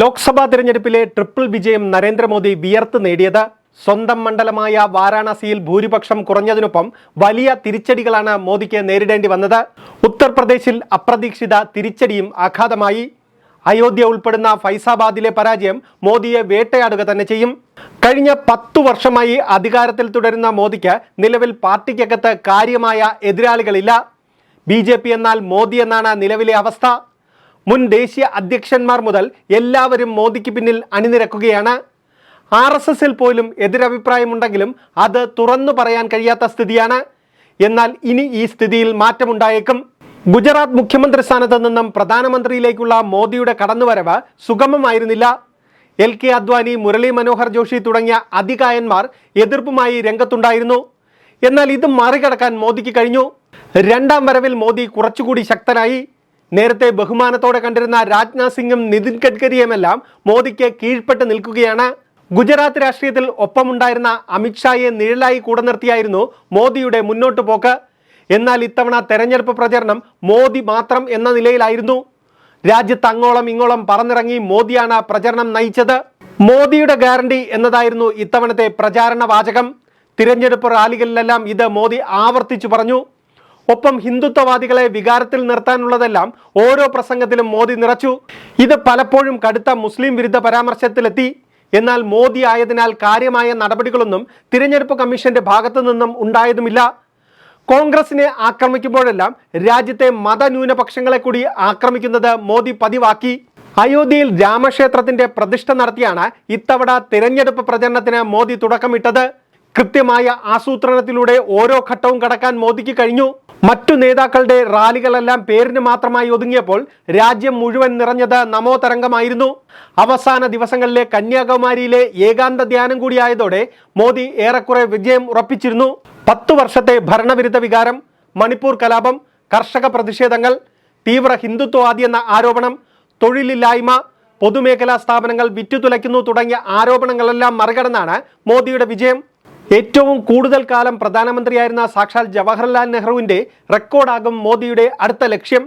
ലോക്സഭാ തിരഞ്ഞെടുപ്പിലെ ട്രിപ്പിൾ വിജയം നരേന്ദ്രമോദി വിയർത്ത് നേടിയത്. സ്വന്തം മണ്ഡലമായ വാരാണസിയിൽ ഭൂരിപക്ഷം കുറഞ്ഞതിനൊപ്പം വലിയ തിരിച്ചടികളാണ് മോദിക്ക് നേരിടേണ്ടി വന്നത്. ഉത്തർപ്രദേശിൽ അപ്രതീക്ഷിത തിരിച്ചടിയും ആഘാതമായി. അയോധ്യ ഉൾപ്പെടുന്ന ഫൈസാബാദിലെ പരാജയം മോദിയെ വേട്ടയാടുക തന്നെ ചെയ്യും. കഴിഞ്ഞ പത്തു വർഷമായി അധികാരത്തിൽ തുടരുന്ന മോദിക്ക് നിലവിൽ പാർട്ടിക്കകത്ത് കാര്യമായ എതിരാളികളില്ല. ബി എന്നാൽ മോദി എന്നാണ് നിലവിലെ അവസ്ഥ. മുൻ ദേശീയ അധ്യക്ഷന്മാർ മുതൽ എല്ലാവരും മോദിക്ക് പിന്നിൽ അണിനിരക്കുകയാണ്. ആർ എസ് എസിൽ പോലും എതിരഭിപ്രായമുണ്ടെങ്കിലും അത് തുറന്നു പറയാൻ കഴിയാത്ത സ്ഥിതിയാണ്. എന്നാൽ ഇനി ഈ സ്ഥിതിയിൽ മാറ്റമുണ്ടായേക്കും. ഗുജറാത്ത് മുഖ്യമന്ത്രി സ്ഥാനത്ത് നിന്നും പ്രധാനമന്ത്രിയിലേക്കുള്ള മോദിയുടെ കടന്നുവരവ് സുഗമമായിരുന്നില്ല. എൽ കെ അദ്വാനി മുരളി മനോഹർ ജോഷി തുടങ്ങിയ അധികായന്മാർ എതിർപ്പുമായി രംഗത്തുണ്ടായിരുന്നു. എന്നാൽ ഇത് മറികടക്കാൻ മോദിക്ക് കഴിഞ്ഞു. രണ്ടാം വരവിൽ മോദി കുറച്ചുകൂടി ശക്തനായി. നേരത്തെ ബഹുമാനത്തോടെ കണ്ടിരുന്ന രാജ്നാഥ് സിംഗും നിതിൻ ഗഡ്കരിയുമെല്ലാം മോദിക്ക് കീഴ്പ്പെട്ട് നിൽക്കുകയാണ്. ഗുജറാത്ത് രാഷ്ട്രീയത്തിൽ ഒപ്പമുണ്ടായിരുന്ന അമിത്ഷായെ നിഴലായി കൂടെ നിർത്തിയായിരുന്നു മോദിയുടെ മുന്നോട്ട് പോക്ക്. എന്നാൽ ഇത്തവണ തെരഞ്ഞെടുപ്പ് പ്രചരണം മോദി മാത്രം എന്ന നിലയിലായിരുന്നു. രാജ്യത്ത് അങ്ങോളം ഇങ്ങോളം പറന്നിറങ്ങി മോദിയാണ് പ്രചരണം നയിച്ചത്. മോദിയുടെ ഗ്യാരണ്ടി എന്നതായിരുന്നു ഇത്തവണത്തെ പ്രചാരണ വാചകം തിരഞ്ഞെടുപ്പ് റാലികളിലെല്ലാം ഇത് മോദി ആവർത്തിച്ചു പറഞ്ഞു. ഒപ്പം ഹിന്ദുത്വവാദികളെ വികാരത്തിൽ നിർത്താനുള്ളതെല്ലാം ഓരോ പ്രസംഗത്തിലും മോദി നിറച്ചു. ഇത് പലപ്പോഴും കടുത്ത മുസ്ലിം വിരുദ്ധ പരാമർശത്തിലെത്തി. എന്നാൽ മോദി ആയതിനാൽ കാര്യമായ നടപടികളൊന്നും തിരഞ്ഞെടുപ്പ് കമ്മീഷന്റെ ഭാഗത്തു നിന്നും ഉണ്ടായതുമില്ല. കോൺഗ്രസിനെ ആക്രമിക്കുമ്പോഴെല്ലാം രാജ്യത്തെ മതന്യൂനപക്ഷങ്ങളെ കൂടി ആക്രമിക്കുന്നത് മോദി പതിവാക്കി. അയോധ്യയിൽ രാമക്ഷേത്രത്തിന്റെ പ്രതിഷ്ഠ നടത്തിയാണ് ഇത്തവണ തിരഞ്ഞെടുപ്പ് പ്രചരണത്തിന് മോദി തുടക്കമിട്ടത്. കൃത്യമായ ആസൂത്രണത്തിലൂടെ ഓരോ ഘട്ടവും കടക്കാൻ മോദിക്ക് കഴിഞ്ഞു. മറ്റു നേതാക്കളുടെ റാലികളെല്ലാം പേരിന് മാത്രമായി ഒതുങ്ങിയപ്പോൾ രാജ്യം മുഴുവൻ നിറഞ്ഞത് നമോ തരംഗമായിരുന്നു. അവസാന ദിവസങ്ങളിലെ കന്യാകുമാരിയിലെ ഏകാന്ത ധ്യാനം കൂടിയായതോടെ മോദി ഏറെക്കുറെ വിജയം ഉറപ്പിച്ചിരുന്നു. പത്തു വർഷത്തെ ഭരണവിരുദ്ധ വികാരം മണിപ്പൂർ കലാപം കർഷക പ്രതിഷേധങ്ങൾ തീവ്ര ഹിന്ദുത്വവാദി എന്ന ആരോപണം തൊഴിലില്ലായ്മ പൊതുമേഖലാ സ്ഥാപനങ്ങൾ വിറ്റുതുലയ്ക്കുന്നു തുടങ്ങിയ ആരോപണങ്ങളെല്ലാം മറികടന്നാണ് മോദിയുടെ വിജയം. ഏറ്റവും കൂടുതൽ കാലം പ്രധാനമന്ത്രിയായിരുന്ന സാക്ഷാൽ ജവഹർലാൽ നെഹ്റുവിന്റെ റെക്കോർഡാകും മോദിയുടെ അടുത്ത ലക്ഷ്യം.